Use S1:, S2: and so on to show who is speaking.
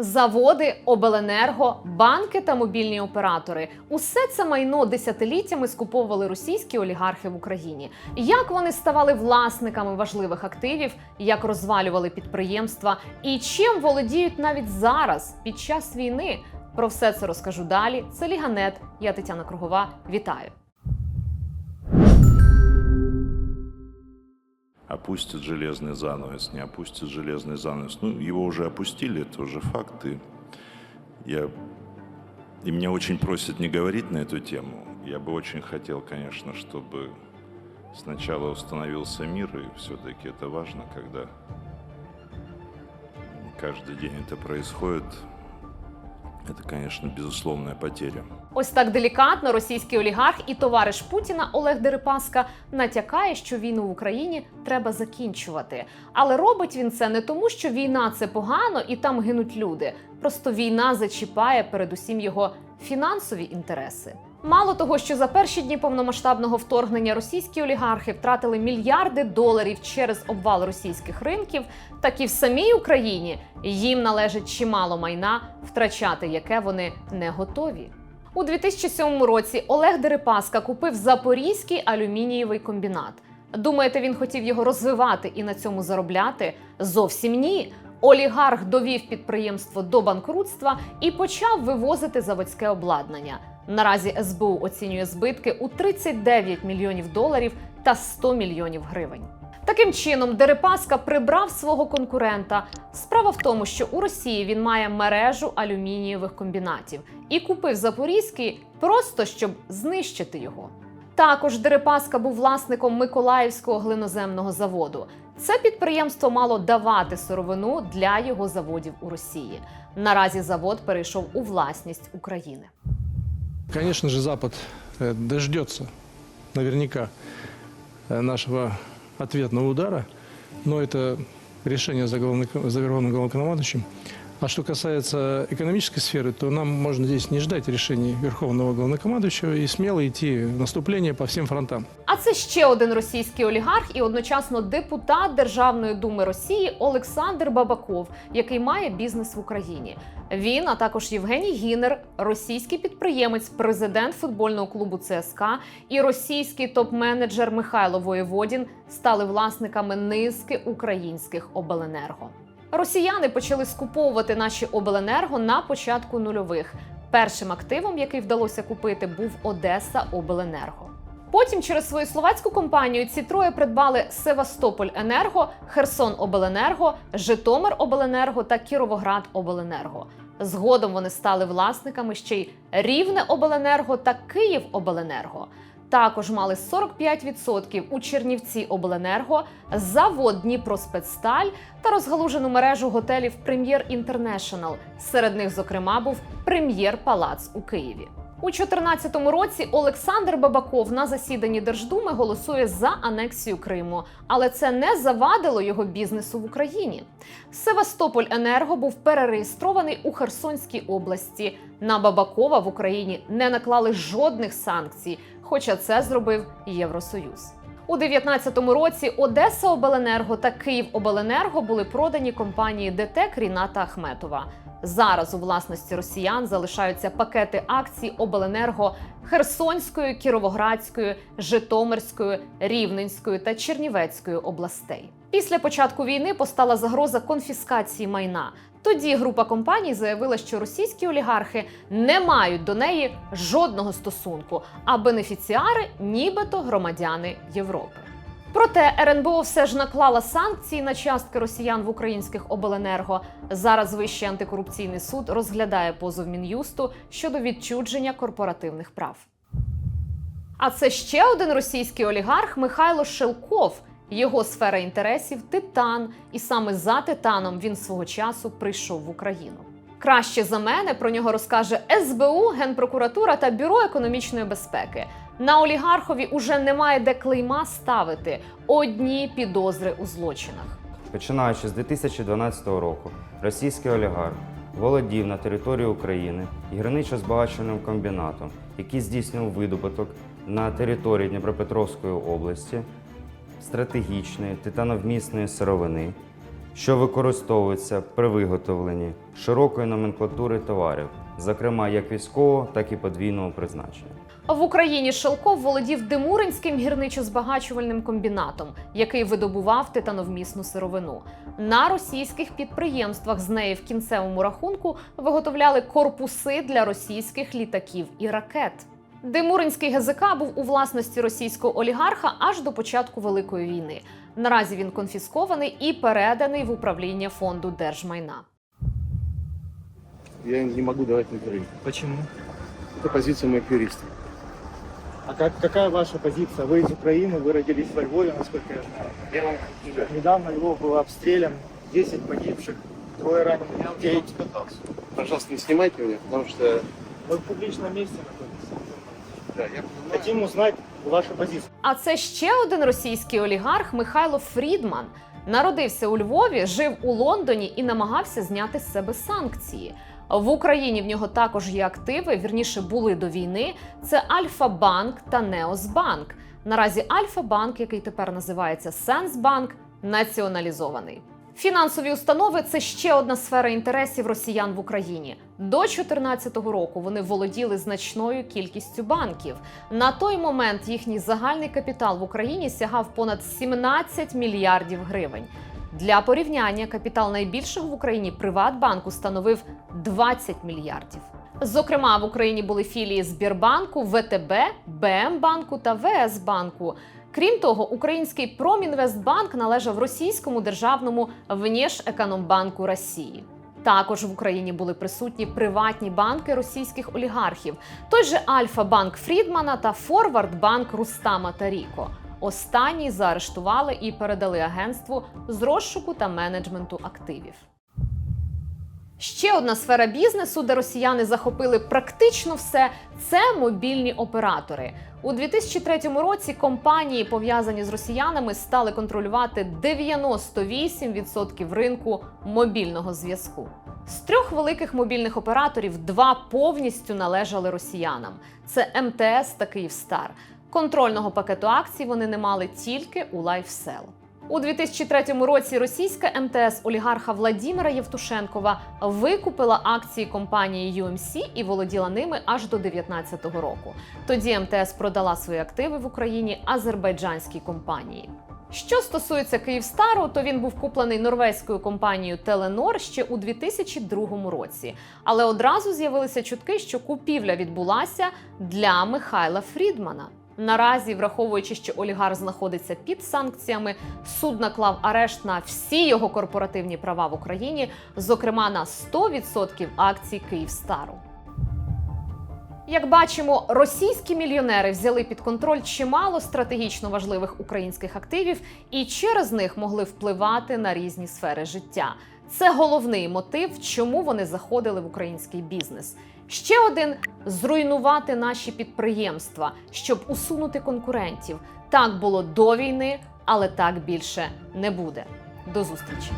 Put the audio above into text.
S1: Заводи, обленерго, банки та мобільні оператори усе це майно десятиліттями скуповували російські олігархи в Україні. Як вони ставали власниками важливих активів, як розвалювали підприємства і чим володіють навіть зараз під час війни. Про все це розкажу далі. Це Ліганет. Я Тетяна Кругова. Вітаю.
S2: Опустят железный занавес, не опустят железный занавес. Ну, его уже опустили, это уже факт. И, я, и меня очень просят не говорить на эту тему. Я бы очень хотел, конечно, чтобы сначала установился мир, и все-таки это важно, когда каждый день это происходит. Это, конечно, безусловная потеря.
S1: Ось так делікатно російський олігарх і товариш Путіна Олег Дерипаска натякає, що війну в Україні треба закінчувати. Але робить він це не тому, що війна це погано і там гинуть люди. Просто війна зачіпає передусім його фінансові інтереси. Мало того, що за перші дні повномасштабного вторгнення російські олігархи втратили мільярди доларів через обвал російських ринків, так і в самій Україні їм належить чимало майна, втрачати яке вони не готові. У 2007 році Олег Дерипаска купив Запорізький алюмінієвий комбінат. Думаєте, він хотів його розвивати і на цьому заробляти? Зовсім ні. Олігарх довів підприємство до банкрутства і почав вивозити заводське обладнання. Наразі СБУ оцінює збитки у 39 мільйонів доларів та 100 мільйонів гривень. Таким чином, Дерипаска прибрав свого конкурента. Справа в тому, що у Росії він має мережу алюмінієвих комбінатів і купив Запорізький просто щоб знищити його. Також Дерипаска був власником Миколаївського глиноземного заводу. Це підприємство мало давати сировину для його заводів у Росії. Наразі завод перейшов у власність України.
S3: Конечно же, Запад э, дождется наверняка э, нашего ответного удара, но это решение за, главный- за верховным главнокомандующим. А что касается экономической сферы, то нам можно здесь не ждать решений верховного главнокомандующего и смело идти в наступление по всем фронтам.
S1: Це ще один російський олігарх і одночасно депутат Державної думи Росії Олександр Бабаков, який має бізнес в Україні. Він, а також Євгеній Гінер, російський підприємець, президент футбольного клубу ЦСКА і російський топ-менеджер Михайло Воєводін стали власниками низки українських обленерго. Росіяни почали скуповувати наші обленерго на початку нульових. Першим активом, який вдалося купити, був Одеса Обленерго. Потім через свою словацьку компанію ці троє придбали Севастополь Енерго, Херсон Обленерго, Житомир Обленерго та Кіровоград Обленерго. Згодом вони стали власниками ще й Рівне Обленерго та Київ Обленерго. Також мали 45% у Чернівці Обленерго, завод Дніпроспецсталь та розгалужену мережу готелів Прем'єр Інтернешнл. Серед них, зокрема, був Прем'єр Палац у Києві. У 2014 році Олександр Бабаков на засіданні Держдуми голосує за анексію Криму, але це не завадило його бізнесу в Україні. Севастополь Енерго був перереєстрований у Херсонській області. На Бабакова в Україні не наклали жодних санкцій, хоча це зробив Євросоюз. У 2019 році Одеса Обленерго та Київ Обленерго були продані компанії ДТЕК Ріната Ахметова. Зараз у власності росіян залишаються пакети акцій Обленерго Херсонської, Кіровоградської, Житомирської, Рівненської та Чернівецької областей. Після початку війни постала загроза конфіскації майна. Тоді група компаній заявила, що російські олігархи не мають до неї жодного стосунку, а бенефіціари нібито громадяни Європи. Проте РНБО все ж наклала санкції на частки росіян в українських обленерго. Зараз Вищий антикорупційний суд розглядає позов мін'юсту щодо відчудження корпоративних прав. А це ще один російський олігарх Михайло Шелков. Його сфера інтересів Титан, і саме за Титаном він свого часу прийшов в Україну. Краще за мене про нього розкаже СБУ, Генпрокуратура та Бюро економічної безпеки. На олігархові уже немає де клейма ставити одні підозри у злочинах.
S4: Починаючи з 2012 року, російський олігарх володів на території України гірничо-збагачувальним комбінатом, який здійснював видобуток на території Дніпропетровської області стратегічної титановмісної сировини, що використовуються при виготовленні широкої номенклатури товарів, зокрема як військового, так і подвійного призначення.
S1: В Україні Шелков володів Демуринським гірничо-збагачувальним комбінатом, який видобував титановмісну сировину. На російських підприємствах з неї в кінцевому рахунку виготовляли корпуси для російських літаків і ракет. Демуринський ГЗК був у власності російського олігарха аж до початку Великої війни. Наразі він конфіскований і переданий в управління фонду держмайна.
S5: Я не могу давать интервью.
S6: Почему?
S5: Это позиция моих юристов.
S6: А как, какая ваша позиция? Вы из Украины, вы родились во Львове, насколько я знаю.
S5: Я вам
S6: Недавно Львов был обстрелян, 10 погибших, трое раненых детей.
S5: катался. Пожалуйста, не снимайте меня, потому что
S6: Мы в публичном месте находимся. Хотим узнать вашу позицию.
S1: А це ще один російський олігарх Михайло Фрідман. Народився у Львові, жив у Лондоні і намагався зняти з себе санкції. В Україні в нього також є активи, вірніше були до війни. Це Альфа-Банк та Неосбанк. Наразі Альфа-Банк, який тепер називається Сенсбанк, націоналізований. Фінансові установи це ще одна сфера інтересів росіян в Україні. До 2014 року вони володіли значною кількістю банків. На той момент їхній загальний капітал в Україні сягав понад 17 мільярдів гривень. Для порівняння капітал найбільшого в Україні Приватбанку становив 20 мільярдів. Зокрема, в Україні були філії Збірбанку, ВТБ, БМ-банку та ВС банку. Крім того, український Промінвестбанк належав російському державному Внешекономбанку Росії. Також в Україні були присутні приватні банки російських олігархів, той же Альфа-банк Фрідмана та Форвардбанк Рустама Таріко. Останній заарештували і передали агентству з розшуку та менеджменту активів. Ще одна сфера бізнесу, де росіяни захопили практично все, це мобільні оператори. У 2003 році компанії, пов'язані з росіянами, стали контролювати 98% ринку мобільного зв'язку. З трьох великих мобільних операторів два повністю належали росіянам: це МТС та Київстар. Контрольного пакету акцій вони не мали тільки у LifeSell. У 2003 році російська МТС олігарха Владіміра Євтушенкова викупила акції компанії UMC і володіла ними аж до 2019 року. Тоді МТС продала свої активи в Україні азербайджанській компанії. Що стосується Київстару, то він був куплений норвезькою компанією Теленор ще у 2002 році. Але одразу з'явилися чутки, що купівля відбулася для Михайла Фрідмана. Наразі, враховуючи, що олігарх знаходиться під санкціями, суд наклав арешт на всі його корпоративні права в Україні, зокрема на 100% акцій Київстару. Як бачимо, російські мільйонери взяли під контроль чимало стратегічно важливих українських активів і через них могли впливати на різні сфери життя. Це головний мотив, чому вони заходили в український бізнес. Ще один зруйнувати наші підприємства, щоб усунути конкурентів. Так було до війни, але так більше не буде. До зустрічі!